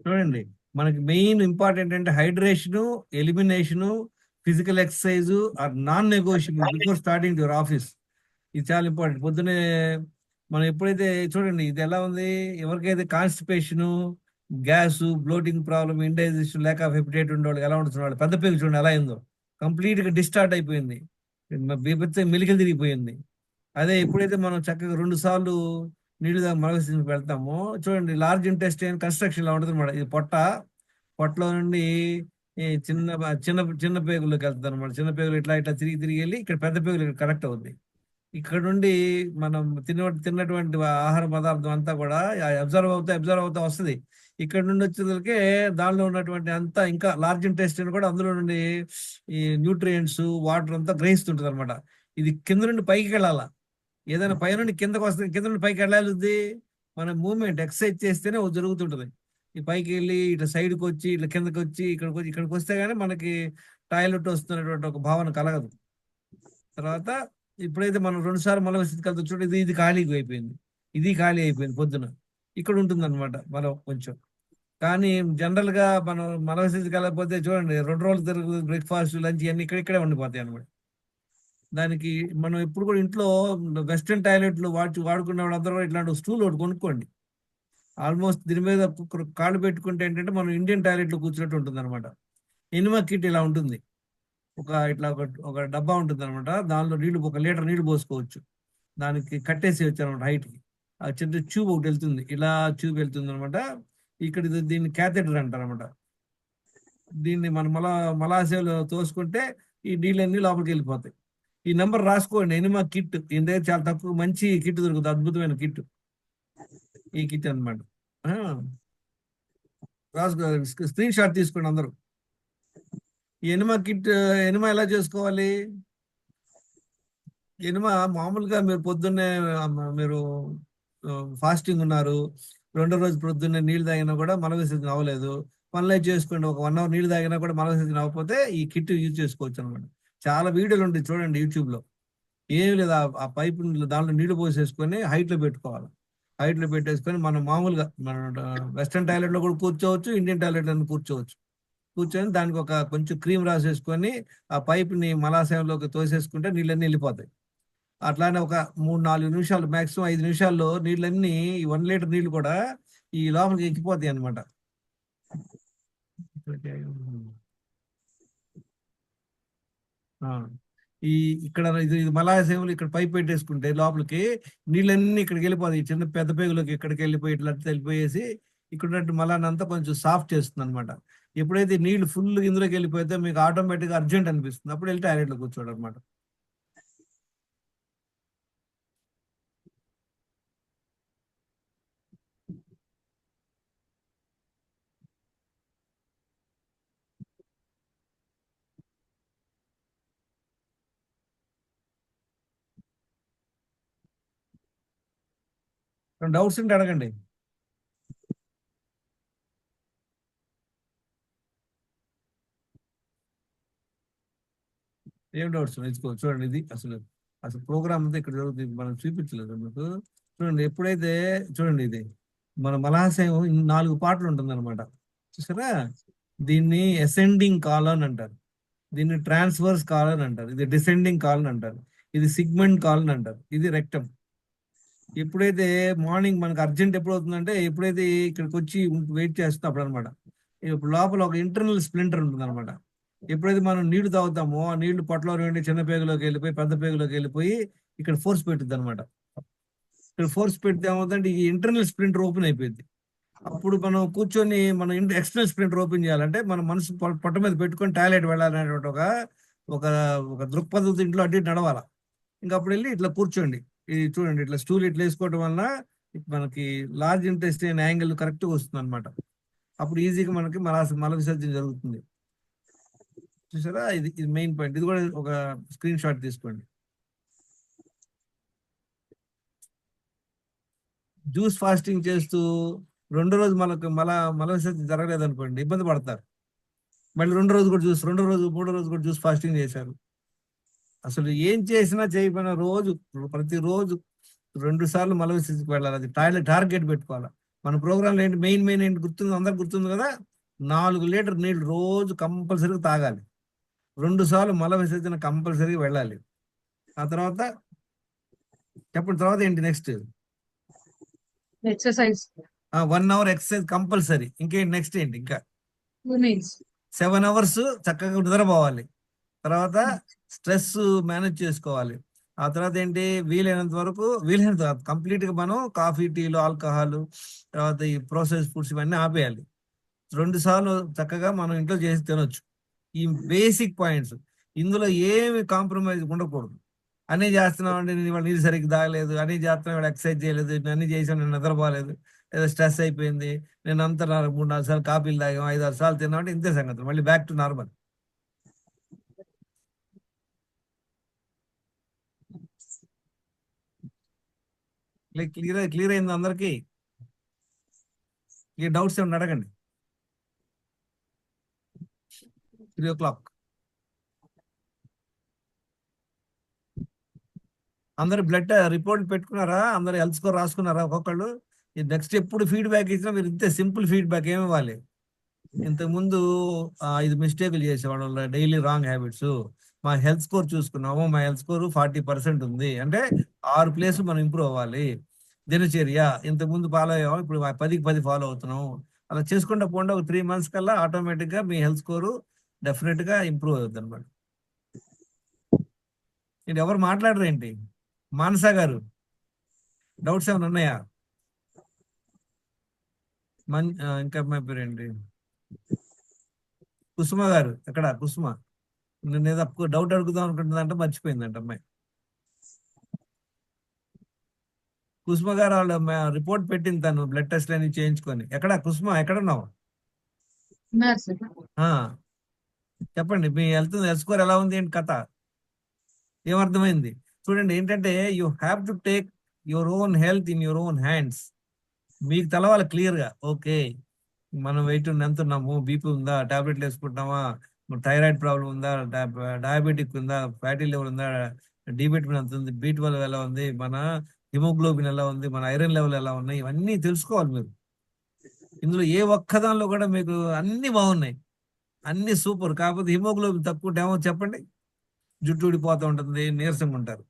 చూడండి మనకి main important అంటే hydration elimination physical exercise are non negotiable before starting your office ఇది చాలా ఇంపార్టెంట్ పొద్దునే మనం ఎప్పుడైతే చూడండి ఇది ఎలా ఉంది? ఎవరికైతే constipation gas bloating problem indigestion లేక హెపిటైట్ ఉండేవాళ్ళు ఎలా ఉంటుంది వాళ్ళు పెద్ద పేరు చూడండి ఎలా అయిందో. కంప్లీట్గా డిస్టార్ట్ అయిపోయింది. మెలికలు తిరిగిపోయింది. అదే ఎప్పుడైతే మనం చక్కగా రెండు సార్లు నీళ్ళు మలగసి వెళ్తాము. చూడండి లార్జ్ ఇంటెస్టైన్ కన్స్ట్రక్షన్ లా ఉంటుంది అనమాట ఇది పొట్ట. పొట్టలో నుండి ఈ చిన్న చిన్న చిన్న పేగులోకి వెళ్తుంది అనమాట చిన్న పేగులు ఇట్లా ఇట్లా తిరిగి తిరిగి వెళ్ళి ఇక్కడ పెద్ద పేగులు ఇక్కడ కనెక్ట్ అవుద్ది. ఇక్కడ నుండి మనం తిన్న తిన్నటువంటి ఆహార పదార్థం అంతా కూడా అబ్జర్వ్ అవుతా అబ్జర్వ్ అవుతా వస్తుంది. ఇక్కడ నుండి వచ్చేసరికి దానిలో ఉన్నటువంటి అంతా ఇంకా లార్జ్ ఇంటెస్టైన్ కూడా అందులో నుండి ఈ న్యూట్రియంట్స్ వాటర్ అంతా గ్రహిస్తుంటది అనమాట ఇది కింద నుండి పైకి వెళ్ళాలా? ఏదైనా పై నుండి కిందకు వస్తుంది కింద నుండి పైకి వెళ్ళాలి మన మూమెంట్ ఎక్సర్సైజ్ చేస్తేనే జరుగుతుంటది. ఈ పైకి వెళ్ళి ఇట్లా సైడ్కి వచ్చి ఇట్లా కిందకి వచ్చి ఇక్కడికి వచ్చి ఇక్కడికి వస్తే గానీ మనకి టాయిలెట్ వస్తున్నటువంటి ఒక భావన కలగదు. తర్వాత ఇప్పుడైతే మనం రెండు సార్లు మల స్థితికి వెళ్తాం చూడండి ఇది ఇది ఖాళీగా అయిపోయింది. ఇది ఖాళీ అయిపోయింది పొద్దున. ఇక్కడ ఉంటుంది అనమాట మనం కొంచెం. కానీ జనరల్గా మనం మల స్థితికి వెళ్ళకపోతే చూడండి రెండు రోజులు తిరుగుతుంది బ్రేక్ఫాస్ట్ లంచ్ ఇవన్నీ ఇక్కడ ఇక్కడే ఉండిపోతాయి అనమాట దానికి మనం ఎప్పుడు కూడా ఇంట్లో వెస్ట్రన్ టాయిలెట్లు వాడి వాడుకునే వాళ్ళందరూ కూడా ఇట్లాంటి స్టూల్ ఒకటి కొనుక్కోండి. ఆల్మోస్ట్ దీని మీద కాళ్ళు పెట్టుకుంటే ఏంటంటే మనం ఇండియన్ టాయిలెట్లో కూర్చున్నట్టు ఉంటుంది అనమాట ఎనిమా కిట్ ఇలా ఉంటుంది. ఒక ఇట్లా ఒక ఒక డబ్బా ఉంటుంది అనమాట దానిలో నీళ్ళు ఒక లీటర్ నీళ్ళు పోసుకోవచ్చు. దానికి కట్టేసి వచ్చారనమాట అనమాట హైట్కి ఆ చిన్న ట్యూబ్ ఒకటి వెళ్తుంది. ఇలా ట్యూబ్ వెళ్తుంది అనమాట ఇక్కడ దీన్ని క్యాథెటర్ అంటారు అనమాట దీన్ని మనం మల మలాశయంలో తోసుకుంటే ఈ నీళ్ళన్నీ లోపలికి వెళ్ళిపోతాయి. ఈ నెంబర్ రాసుకోండి. ఎనిమా కిట్ దీని దగ్గర చాలా తక్కువ మంచి కిట్ దొరుకుతుంది అద్భుతమైన కిట్. ఈ కిట్ అనమాట రాసుకో స్క్రీన్ షాట్ తీసుకోండి అందరూ. ఈ ఎనిమా కిట్ ఎనిమా ఎలా చేసుకోవాలి? ఎనిమా మామూలుగా మీరు పొద్దున్నే మీరు ఫాస్టింగ్ ఉన్నారు. రెండో రోజు పొద్దున్నే నీళ్ళు తాగినా కూడా మల విసర్జన అవ్వలేదు. పనులు చేసుకోండి. ఒక వన్ అవర్ నీళ్ళు తాగినా కూడా మల విసర్జన అవ్వకపోతే ఈ కిట్ యూజ్ చేసుకోవచ్చు అనమాట చాలా వీడియోలు ఉంటాయి చూడండి యూట్యూబ్లో ఏం లేదు ఆ- పైప్ దాంట్లో నీళ్ళు పోసేసుకొని హైట్లో పెట్టుకోవాలి. హైట్లో పెట్టేసుకొని మనం మామూలుగా మన వెస్ట్రన్ టాయిలెట్లో కూడా కూర్చోవచ్చు ఇండియన్ టాయిలెట్లో కూర్చోవచ్చు. కూర్చొని దానికి ఒక కొంచెం క్రీమ్ రాసేసుకొని ఆ పైప్ని మలాశయంలోకి తోసేసుకుంటే నీళ్ళన్నీ వెళ్ళిపోతాయి. అట్లానే ఒక మూడు నాలుగు నిమిషాలు మాక్సిమం ఐదు నిమిషాల్లో నీళ్ళన్నీ ఈ వన్ లీటర్ నీళ్ళు కూడా ఈ లోపలికి ఎక్కిపోతాయి అనమాట ఈ ఇక్కడ ఇది ఇది మలాశయంలో ఇక్కడ పైప్ పెట్టేసుకుంటే లోపలికి నీళ్ళన్నీ ఇక్కడికి వెళ్ళిపోతాయి. చిన్న పెద్ద పేగులోకి ఇక్కడికి వెళ్ళిపోయి ఇట్లా వెళ్ళిపోయేసి ఇక్కడ ఉన్నట్టు మలానంతా కొంచెం సాఫ్ట్ చేస్తుంది అనమాట ఎప్పుడైతే నీళ్ళు ఫుల్ ఇందులోకి వెళ్ళిపోతే మీకు ఆటోమేటిక్గా అర్జెంట్ అనిపిస్తుంది. అప్పుడు వెళ్ళి టాయిలెట్లో లో అనమాట డౌట్స్ ఉంటే అడగండి. ఏం డౌట్స్ నేర్చుకో చూడండి ఇది అసలు అసలు ప్రోగ్రామ్ అంతా ఇక్కడ జరుగుతుంది మనం చూపించలేదు మీకు. చూడండి ఎప్పుడైతే చూడండి ఇది మన మలాశయం నాలుగు పాటలు ఉంటుంది అనమాట చూసారా? దీన్ని అసెండింగ్ కాలన్ అంటారు. దీన్ని ట్రాన్స్వర్స్ కాలన్ అంటారు. ఇది డిసెండింగ్ కాలన్ అంటారు. ఇది సిగ్మెంట్ కాలన్ అంటారు. ఇది రెక్టమ్ ఎప్పుడైతే మార్నింగ్ మనకు అర్జెంట్ ఎప్పుడు అవుతుందంటే ఎప్పుడైతే ఇక్కడికి వచ్చి వెయిట్ చేస్తాం అప్పుడు అనమాట ఇప్పుడు లోపల ఒక ఇంటర్నల్ స్ప్లింటర్ ఉంటుంది అనమాట ఎప్పుడైతే మనం నీళ్ళు తాగుతామో ఆ నీళ్ళు పొట్టలో నుండి చిన్న పేగులోకి వెళ్ళిపోయి పెద్ద పేగులోకి వెళ్ళిపోయి ఇక్కడ ఫోర్స్ పెట్టుద్ది అనమాట ఇక్కడ ఫోర్స్ పెడితే ఏమవుతుందంటే ఈ ఇంటర్నల్ స్ప్లింటర్ ఓపెన్ అయిపోయింది. అప్పుడు మనం కూర్చొని మనం ఎక్స్టర్నల్ స్ప్లింటర్ ఓపెన్ చేయాలంటే మన మనసు పొట్ట మీద పెట్టుకొని టాయిలెట్ వెళ్ళాలనేటువంటి ఒక ఒక దృక్పథంతో ఇంట్లో అడ్డు నడవాల. ఇంకా అప్పుడు వెళ్ళి ఇట్లా కూర్చోండి. ఇది చూడండి ఇట్లా స్టూల్ ఇట్లా వేసుకోవడం వలన మనకి లార్జ్ ఇంటెస్టైన్ యాంగిల్ కరెక్ట్ వస్తుంది అనమాట అప్పుడు ఈజీగా మనకి మల మల విసర్జన జరుగుతుంది. చూసారా? ఇది ఇది మెయిన్ పాయింట్ ఇది కూడా ఒక స్క్రీన్ షాట్ తీసుకోండి. జ్యూస్ ఫాస్టింగ్ చేస్తూ రెండో రోజు మనకు మల మల విసర్జన జరగలేదు అనుకోండి ఇబ్బంది పడతారు. మళ్ళీ రెండో రోజు కూడా జ్యూస్ రెండో రోజు మూడో రోజు కూడా జ్యూస్ ఫాస్టింగ్ చేశారు. అసలు ఏం చేసినా చేయకపోయినా రోజు ప్రతి రోజు రెండు సార్లు మల విసర్జనకు వెళ్ళాలి. అది టాయిలెట్ టార్గెట్ పెట్టుకోవాలి. మన ప్రోగ్రాంలో ఏంటి మెయిన్ మెయిన్ ఏంటి గుర్తుంది? అందరికి గుర్తుంది కదా? నాలుగు లీటర్ నీళ్ళు రోజు కంపల్సరీగా తాగాలి. రెండు సార్లు మల విసర్జన కంపల్సరీగా వెళ్ళాలి. ఆ తర్వాత చెప్పండి తర్వాత ఏంటి next? Exercise one hour exercise compulsory. ఇంకేంటి నెక్స్ట్ ఏంటి ఇంకా? సెవెన్ అవర్స్ చక్కగా నిద్రపోవాలి. తర్వాత స్ట్రెస్ మేనేజ్ చేసుకోవాలి. ఆ తర్వాత ఏంటి? వీలైనంత వరకు వీలైనంత కంప్లీట్గా మనం కాఫీ టీలు ఆల్కహాల్ తర్వాత ఈ ప్రాసెస్ ఫుడ్స్ ఇవన్నీ ఆపేయాలి. రెండు సార్లు చక్కగా మనం ఇంట్లో చేసి తినొచ్చు. ఈ బేసిక్ పాయింట్స్. ఇందులో ఏమి కాంప్రమైజ్ ఉండకూడదు. అన్నీ చేస్తున్నావు అంటే నేను ఇవాళ నీళ్ళు సరిగ్గా తాగలేదు అన్నీ చేస్తున్నావు ఇవాళ ఎక్సర్సైజ్ చేయలేదు నేను అన్ని చేసాను నేను నిద్రపోలేదు ఏదో స్ట్రెస్ అయిపోయింది నేను అంతా నాలుగు మూడు నాలుగు సార్లు కాపీలు తాగాం ఐదు ఆరు సార్లు తిన్నామంటే ఇంతే సంగతి మళ్ళీ back to normal. Clear clear అయింది అందరికి? ఈ డౌట్స్ ఏమన్నా అడగండి. Three o'clock. అందరు బ్లడ్ రిపోర్ట్ పెట్టుకున్నారా? అందరు హెల్త్ స్కోర్ రాసుకున్నారా ఒక్కొక్కళ్ళు? నెక్స్ట్ ఎప్పుడు ఫీడ్బ్యాక్ ఇచ్చినా మీరు ఇంతే సింపుల్ ఫీడ్బ్యాక్ ఏమి ఇవ్వాలి. ఇంతకుముందు ఇది ఐదు మిస్టేక్లు చేసేవాళ్ళు డైలీ రాంగ్ హ్యాబిట్స్. మా హెల్త్ స్కోర్ చూసుకున్నాము. మా హెల్త్ స్కోర్ ఫార్టీ పర్సెంట్ ఉంది. అంటే ఆరు ప్లేస్ మనం ఇంప్రూవ్ అవ్వాలి. దినచర్య ఇంతకుముందు ఫాలో అయ్యాము ఇప్పుడు పదికి పది ఫాలో అవుతున్నాం అలా చేసుకుంటూ పోండి ఒక త్రీ మంత్స్ కల్లా ఆటోమేటిక్గా మీ హెల్త్ స్కోరు డెఫినెట్గా ఇంప్రూవ్ అవుతుంది అనమాట ఇది ఎవరు మాట్లాడరు ఏంటి? మానస గారు. డౌట్స్ ఏమైనా ఉన్నాయా? మన్ ఇంకా అమ్మాయి పేరు ఏంటి కుసుమ గారు. ఎక్కడ? కుసుమ. నేను ఏదో డౌట్ అడుగుదాం అనుకుంటుందంటే మర్చిపోయిందంట అమ్మాయి. కుసుమ గారు వాళ్ళు రిపోర్ట్ పెట్టింది తను బ్లడ్ టెస్ట్ అన్ని చేయించుకొని. ఎక్కడ కుసుమ? ఎక్కడ ఉన్నావు ఉన్నారు సార్ ఆ, చెప్పండి మీ హెల్త్ హెల్త్ స్కోర్ ఎలా ఉంది ఏంటి కథ? ఏమర్థమైంది? చూడండి ఏంటంటే you have to take your own health in your own hands మీకు తెలవాలి క్లియర్గా. ఓకే. మనం వెయిట్ ఎంత ఉన్నాము. బీపీ ఉందా? టాబ్లెట్లు వేసుకుంటామా థైరాయిడ్ ప్రాబ్లం ఉందా? డయాబెటిక్ ఉందా? ఫ్యాటీ లెవెల్ ఉందా? డి విటమిన్ ఎంత ఉంది? బీ ట్వెల్వ్ ఎలా ఉంది? మన హిమోగ్లోబిన్ ఎలా ఉంది? మన ఐరన్ లెవెల్ ఎలా ఉన్నాయి? ఇవన్నీ తెలుసుకోవాలి మీరు. ఇందులో ఏ ఒక్కదానిలో కూడా మీకు అన్ని బాగున్నాయి. అన్ని సూపర్. కాకపోతే హిమోగ్లోబిన్ తక్కువ ఏమో చెప్పండి. జుట్టు ఊడిపోతూ ఉంటుంది నీరసంగా ఉంటారు.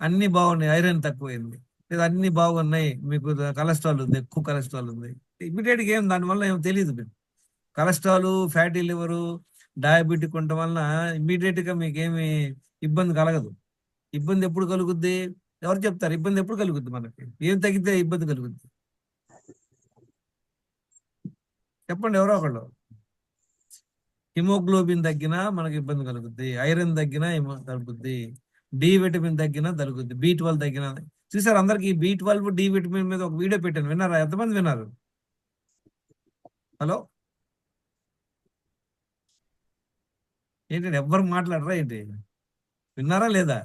అన్ని బాగున్నాయి. ఐరన్ తక్కువైంది. లేదా అన్ని బాగున్నాయి. మీకు కొలెస్ట్రాల్ ఉంది ఎక్కువ కొలెస్ట్రాల్ ఉంది. ఇమీడియట్గా ఏం దానివల్ల ఏం తెలియదు మీరు కొలెస్ట్రాల్ ఫ్యాటీ లివరు డయాబెటిక్ ఉండటం వలన ఇమ్మీడియట్గా మీకు ఏమి ఇబ్బంది కలగదు. ఇబ్బంది ఎప్పుడు కలుగుద్ది? ఎవరు చెప్తారు? ఇబ్బంది ఎప్పుడు కలుగుద్ది మనకి? ఏం తగ్గితే ఇబ్బంది కలుగుద్ది? చెప్పండి ఎవరో ఒకళ్ళు. హిమోగ్లోబిన్ తగ్గినా మనకి ఇబ్బంది కలుగుద్ది. ఐరన్ తగ్గినా తగ్గుద్ది. డి విటమిన్ తగ్గినా తగ్గుద్ది. బి ట్వెల్వ్ తగ్గినా చూసారు అందరికి? బి ట్వెల్వ్ డి విటమిన్ మీద ఒక వీడియో పెట్టాను. విన్నారా? ఎంతమంది విన్నారు? హలో? ఏంటండి ఎవ్వరు మాట్లాడరా ఏంటి? విన్నారా లేదా?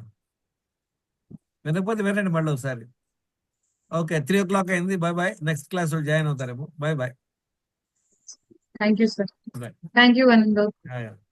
వినకపోతే వినండి మళ్ళీ ఒకసారి. ఓకే త్రీ ఓ క్లాక్ అయింది bye bye next class join అవుతారేమో. Bye bye thank you sir. Thank you.